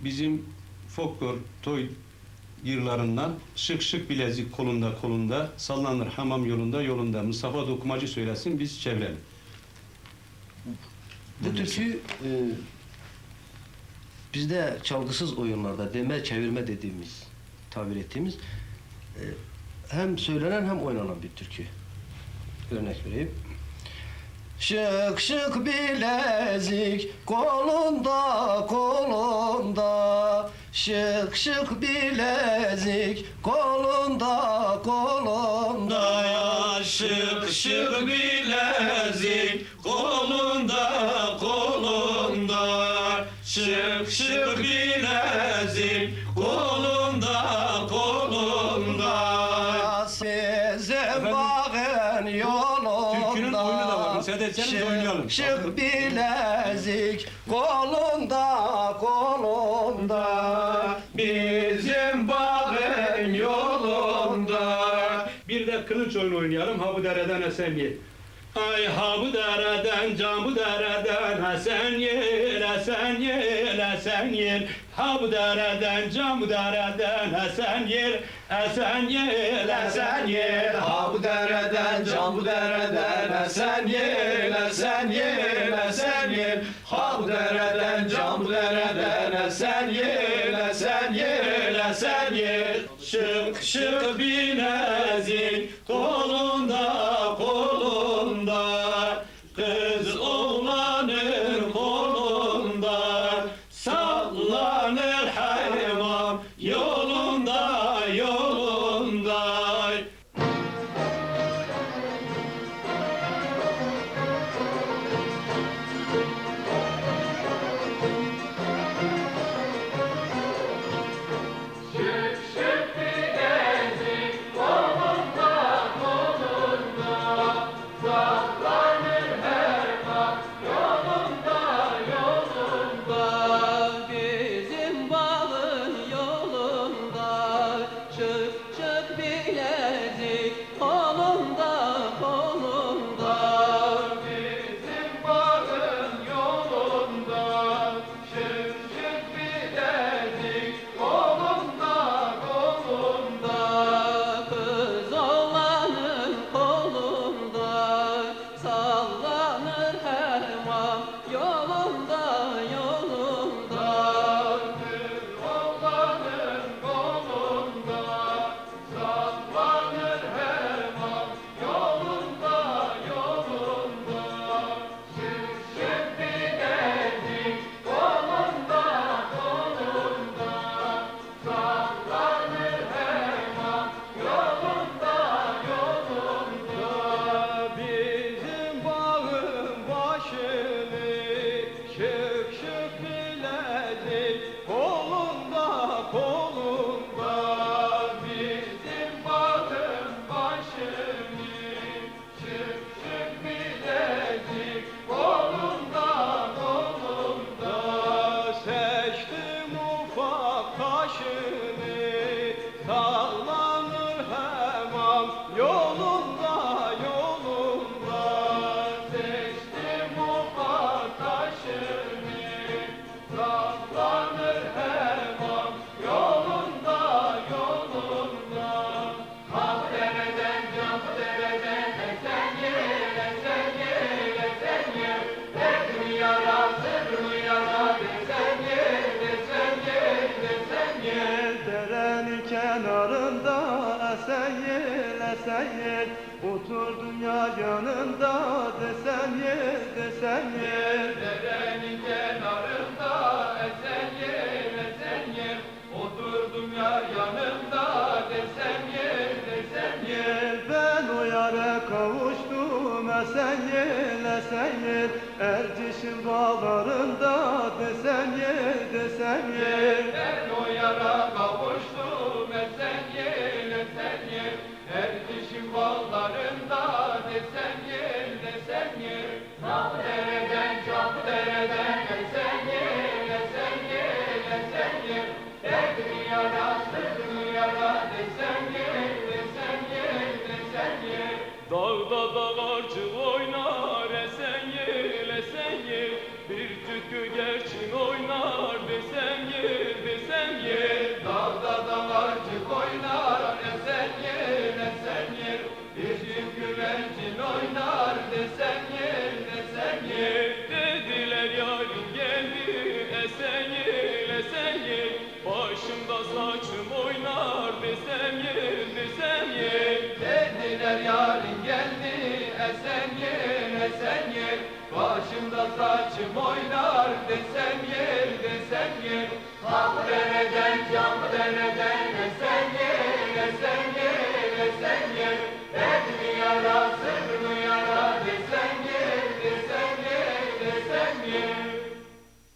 bizim folklor toy yıllarından şık şık bilezik kolunda kolunda sallanır hamam yolunda yolunda Mustafa Dokumacı söylesin biz çevirelim. Bu türkü e, bizde çalgısız oyunlarda deme çevirme dediğimiz, tabir ettiğimiz e, hem söylenen hem oynanan bir türkü. Örnek vereyim. Şık şık bilezik kolunda kolunda. Şık şık bilezik kolunda kolunda. Şık şık bilezik kolunda kolunda. Şık şık bilezik oyunu da var. Müsaade etseniz Şık oynayalım. Şık bilezik kolunda kolunda Bizim bağın yolunda Bir de kılıç oyunu oynayalım ha bu dereden esen Ay ha bu dereden can bu dereden esen yel esen yel esen yel Ha dereden can bu dereden esen yel esen yel esen yel Ha dereden can bu dereden esen yel esen yel esen yel Ha dereden can dereden esen yel esen yel esen yel Şık şık kolunda kolunda bilezik yolunda yolunda Seçtim ufak taşını sallanır hemen yolunda yolunda. Ah dereden can dereden esen yel esen yel esen yel Derdimi yara sırrımı yara desen yel desen yel desen yel Derenin kenarında esen esen yel Otur dünya yanında desen yel desen yel Derenin kenarında esen yel esen yel Oturdum ya yanımda desen yel desen Yel ben o yara kavuştum esen yel esen yel Erciş'in bağlarında desen yel desen yel Dağda dağarcı oynar esen yel esen yel Bir tükü gerçin saçım oynar desem yer desem yer. Dediler yarın geldi esen yer esen yer. Başımda saçım oynar desem yer desem yer. Hak dereden cam dere